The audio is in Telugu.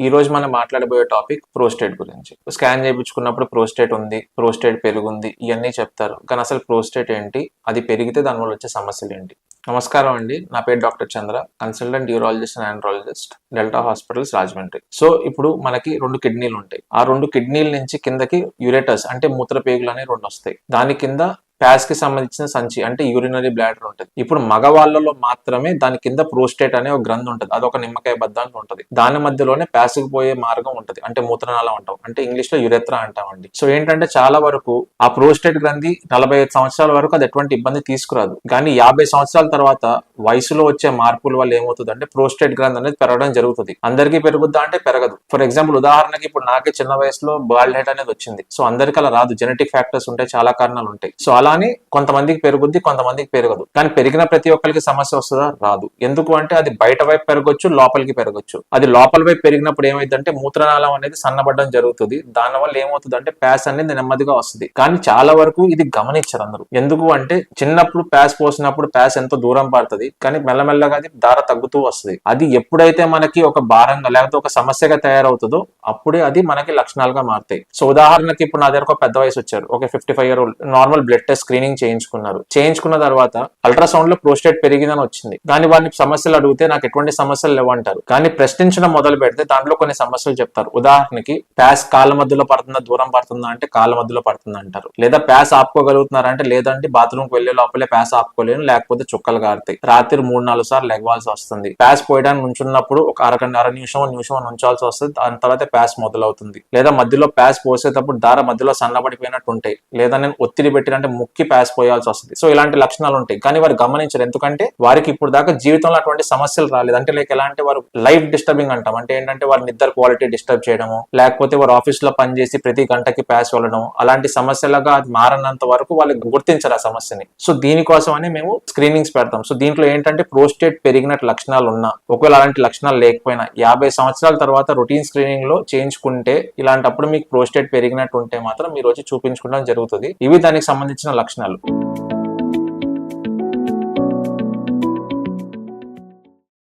ఈ రోజు మనం మాట్లాడబోయే టాపిక్ ప్రోస్టేట్ గురించి. స్కాన్ చేయించుకున్నప్పుడు ప్రోస్టేట్ ఉంది ప్రోస్టేట్ పెరుగుంది ఇవన్నీ చెప్తారు. కానీ అసలు ప్రోస్టేట్ ఏంటి? అది పెరిగితే దానివల్ల వచ్చే సమస్యలు ఏంటి? నమస్కారం అండి. నా పేరు doctor Chandra consultant urologist and andrologist Delta hospitals Rajahmundry. So ఇప్పుడు మనకి రెండు కిడ్నీలు ఉంటాయి. ఆ రెండు కిడ్నీల నుంచి కిందకి యురేటస్ అంటే మూత్రపేగులు అనేవి రెండు వస్తాయి. దాని కింద ప్యాస్కి సంబంధించిన సంచి అంటే యూరినరీ బ్లాడర్ ఉంటుంది. ఇప్పుడు మగవాళ్ళలో మాత్రమే దాని కింద ప్రోస్టేట్ అనే ఒక గ్రంథి ఉంటుంది. అది ఒక నిమ్మకాయ బద్దానికి ఉంటుంది. దాని మధ్యలోనే ప్యాస్కి పోయే మార్గం ఉంటుంది. అంటే మూత్రనాళం అంటాం. అంటే ఇంగ్లీష్లో యురెత్రా అంటామండి. సో ఏంటంటే చాలా వరకు ఆ ప్రోస్టేట్ గ్రంథి నలభై ఐదు సంవత్సరాల వరకు అది ఎటువంటి ఇబ్బంది తీసుకురాదు. కానీ యాభై సంవత్సరాల తర్వాత వయసులో వచ్చే మార్పుల వల్ల ఏమవుతుంది అంటే ప్రోస్టేట్ గ్రంథి అనేది పెరగడం జరుగుతుంది. అందరికీ పెరుగుద్దా అంటే పెరగదు. ఫర్ ఎగ్జాంపుల్ ఉదాహరణకి ఇప్పుడు నాకే చిన్న వయసులో బాల్డ్ హెడ్ అనేది వచ్చింది. సో అందరికీ అలా రాదు. జెనెటిక్ ఫ్యాక్టర్స్ ఉంటాయి చాలా కారణాలు ఉంటాయి. సో అలా కానీ కొంతమందికి పెరుగుద్ది కొంతమందికి పెరగదు. కానీ పెరిగిన ప్రతి ఒక్కరికి సమస్య వస్తుందా? రాదు. ఎందుకు అంటే అది బయట వైపు పెరగొచ్చు లోపలికి పెరగొచ్చు. అది లోపల వైపు పెరిగినప్పుడు ఏమైందంటే మూత్రనాళం అనేది సన్నబడడం జరుగుతుంది. దానివల్ల ఏమవుతుంది అంటే ప్యాస్ అనేది నెమ్మదిగా వస్తుంది. కానీ చాలా వరకు ఇది గమనించరు అందరూ. ఎందుకు అంటే చిన్నప్పుడు ప్యాస్ పోసినప్పుడు ప్యాస్ ఎంతో దూరం పడుతుంది కానీ మెల్లమెల్లగా అది దార తగ్గుతూ వస్తుంది. అది ఎప్పుడైతే మనకి ఒక భారంగా లేకపోతే ఒక సమస్యగా తయారవుతుందో అప్పుడే అది మనకి లక్షణాలుగా మారుతాయి. సో ఉదాహరణకి ఇప్పుడు నా దగ్గర ఒక పెద్ద వయసు వచ్చారు. ఒక fifty five year old. Normal blood test screening చేయించుకున్నారు. చేయించుకున్న తర్వాత అల్ట్రాసౌండ్లో ప్రోస్టేట్ పెరిగిందని వచ్చింది. కానీ వారిని సమస్యలు అడిగితే నాకు ఎటువంటి సమస్యలు లేవంటారు. కానీ ప్రశ్నించడం మొదలు పెడితే దాంట్లో కొన్ని సమస్యలు చెప్తారు. ఉదాహరణకి ప్యాస్ కాళ్ళ మధ్యలో పడుతుందా దూరం పడుతుందా అంటే కాళ్ళ మధ్యలో పడుతుందా అంటారు. లేదా ప్యాస్ ఆపుకోగలుగుతున్నారా అంటే లేదంటే బాత్రూమ్కి వెళ్ళే లోపలే ప్యాస్ ఆపుకోలేను లేకపోతే చుక్కలు కారుతాయి రాత్రి మూడు నాలుగు సార్లు లెగవాల్సి వస్తుంది. ప్యాస్ పోయడానికి నుంచున్నప్పుడు ఒక అరగంట అర నిమిషం నిమిషం ఉంచాల్సి వస్తుంది. దాని తర్వాత ప్యాస్ మొదలవుతుంది. లేదా మధ్యలో ప్యాస్ పోసేటప్పుడు దార మధ్యలో సన్నబడిపోయినట్టు ఉంటాయి లేదా నేను ఒత్తిడి పెట్టినంటే ముక్కు ప్యాస్ పోయాల్సి వస్తుంది. సో ఇలాంటి లక్షణాలు ఉంటాయి. కానీ వారు గమనించరు. ఎందుకంటే వారికి ఇప్పుడు దాకా జీవితంలో అటువంటి సమస్యలు రాలేదు. అంటే లైక్ ఎలా అంటే వారు లైఫ్ డిస్టర్బింగ్ అంటాం. అంటే ఏంటంటే వారి నిద్ర క్వాలిటీ డిస్టర్బ్ చేయడము లేకపోతే వారు ఆఫీస్లో పనిచేసి ప్రతి గంటకి ప్యాస్ వెళ్ళడం అలాంటి సమస్యలుగా అది మారనంత వరకు వాళ్ళు గుర్తించరు ఆ సమస్యని. సో దీనికోసమని మేము స్క్రీనింగ్స్ పెడతాం. సో దీంట్లో ఏంటంటే ప్రోస్టేట్ పెరిగినట్టు లక్షణాలు ఉన్నా ఒకవేళ అలాంటి లక్షణాలు లేకపోయినా యాభై సంవత్సరాల తర్వాత రొటీన్ స్క్రీనింగ్లో చేయించుకుంటే ఇలాంటప్పుడు మీకు ప్రోస్టేట్ పెరిగినట్టు ఉంటే మాత్రం మీరు వచ్చి చూపించుకోవడం జరుగుతుంది. ఇవి దానికి సంబంధించిన లక్షణాలు.